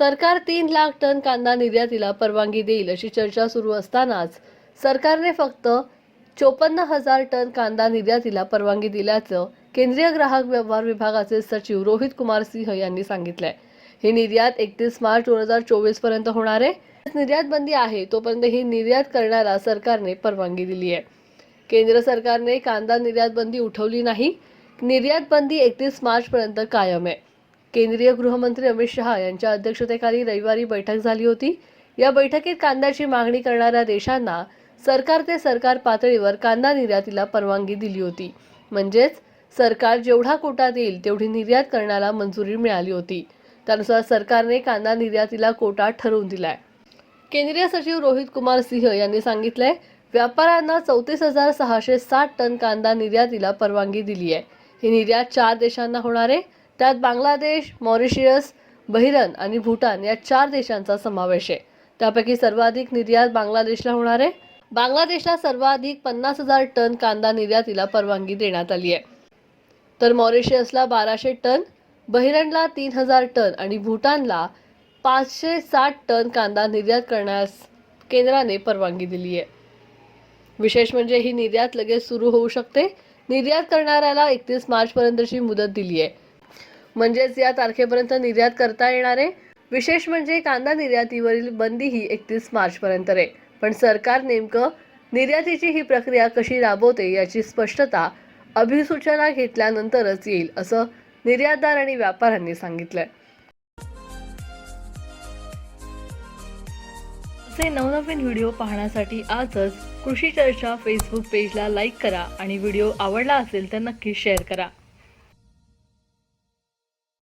सरकार तीन लाख टन कांदा निर्यातीला परवानगी देईल अशी चर्चा सुरू असतानाच सरकारने फक्त चोपन्न हजार टन कांदा निर्यातीला परवानगी दिल्याचं केंद्रीय ग्राहक व्यवहार विभागाचे सचिव रोहित कुमार सिंह यांनी सांगितलंय. ही निर्यात एकतीस मार्च दोन हजार चोवीसपर्यंत होणार आहे. निर्यात बंदी आहे तोपर्यंत ही निर्यात करण्याला सरकारने परवानगी दिली आहे. केंद्र सरकारने कांदा निर्यात बंदी उठवली नाही. निर्यात बंदी एकतीस मार्चपर्यंत कायम आहे. केंद्रीय गृहमंत्री अमित शहा यांच्या अध्यक्षतेखाली रविवारी बैठक झाली होती. या बैठकीत कांद्याची मागणी करणाऱ्या देशांना सरकार ते सरकार पातळीवर कांदा निर्यातीला परवानगी दिली होती. म्हणजेच सरकार जेवढा कोटा देईल तेवढी निर्यात करण्याला मंजुरी मिळाली होती. त्यानुसार सरकारने कांदा निर्यातीला कोटा ठरवून दिलाय. केंद्रीय सचिव रोहित कुमार सिंह यांनी सांगितलंय व्यापाऱ्यांना चौतीस हजार सहाशे साठ टन कांदा निर्यातीला परवानगी दिली आहे ही निर्यात चार देशांना होणार आहे. त्यात बांगलादेश मॉरिशियस बहिरन आणि भूटान या चार देशांचा समावेश आहे. त्यापैकी सर्वाधिक निर्यात बांगलादेशला होणार आहे. बांगलादेशला सर्वाधिक पन्नास हजार टन कांदा निर्यातीला परवानगी देण्यात आली आहे. तर मॉरिशियसला बाराशे टन बहिरणला तीन हजार टन आणि भूटानला पाचशे साठ टन कांदा निर्यात करण्यास केंद्राने परवानगी दिली आहे. विशेष म्हणजे ही निर्यात लगेच सुरू होऊ शकते. निर्यात करणाऱ्याला एकतीस मार्चपर्यंतची मुदत दिली आहे. म्हणजेच या तारखेपर्यंत निर्यात करता येणार आहे. विशेष म्हणजे कांदा निर्यातीवरील बंदी ही एकतीस मार्चपर्यंत आहे पण सरकार नेमकं निर्यातीची ही प्रक्रिया कशी राबवते याची स्पष्टता अभिसूचना घेतल्यानंतरच येईल असं निर्यातदार आणि व्यापाऱ्यांनी सांगितलंय. असे नवनवीन व्हिडिओ पाहण्यासाठी आजच कृषी चर्चा फेसबुक पेजला लाईक करा आणि व्हिडिओ आवडला असेल तर नक्की शेअर करा.